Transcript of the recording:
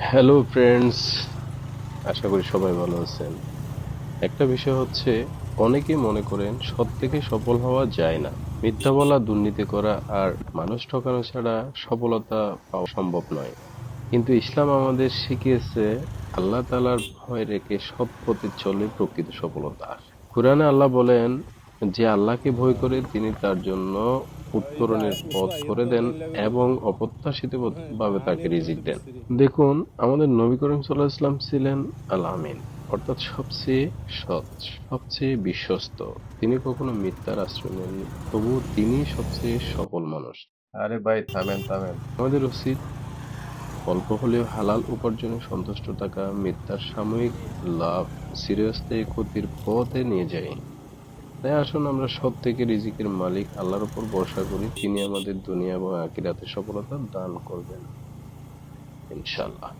Hello friends আশা করি সবাই ভালো আছেন। একটা বিষয় হচ্ছে, অনেকেই মনে করেন সৎ থেকে সফল হওয়া যায় না। মিথ্যা বলা, দুর্নীতি করা আর মানুষ ঠকানো ছাড়া সফলতা পাওয়া সম্ভব নয়। কিন্তু ইসলাম আমাদের শিখিয়েছে, আল্লাহ তালার ভয় রেখে সৎ পথে চলে প্রকৃত সফলতা। কোরআনে আল্লাহ বলেন যে আল্লাহকে ভয় করে তিনি তার জন্য উত্তরণের পথ করে দেন এবং অপ্রত্যাশিত ভাবে তাকে রিজিক দেন। দেখুন আমাদের নবী করিম সাল্লাহ ইসলাম ছিলেন আল আমিন অর্থাৎ সবচেয়ে সৎ সবচেয়ে বিশ্বস্ত। তিনি কখনো মিথ্যার আশ্রয় নেননি তবু তিনি সবচেয়ে সফল মানুষ। আরে ভাই থামেন থামেন। আমাদের উচিত অল্প হলেও হালাল উপার্জনে সন্তুষ্ট থাকা মিথ্যার সাময়িক লাভ চিরস্থায়ী ক্ষতির পথে নিয়ে যায় তাই আসুন আমরা সব থেকে রিজিকের মালিক আল্লাহর উপর ভরসা করি তিনি আমাদের দুনিয়া এবং আকিরাতে সফলতা দান করবেন। ইনশাল্লাহ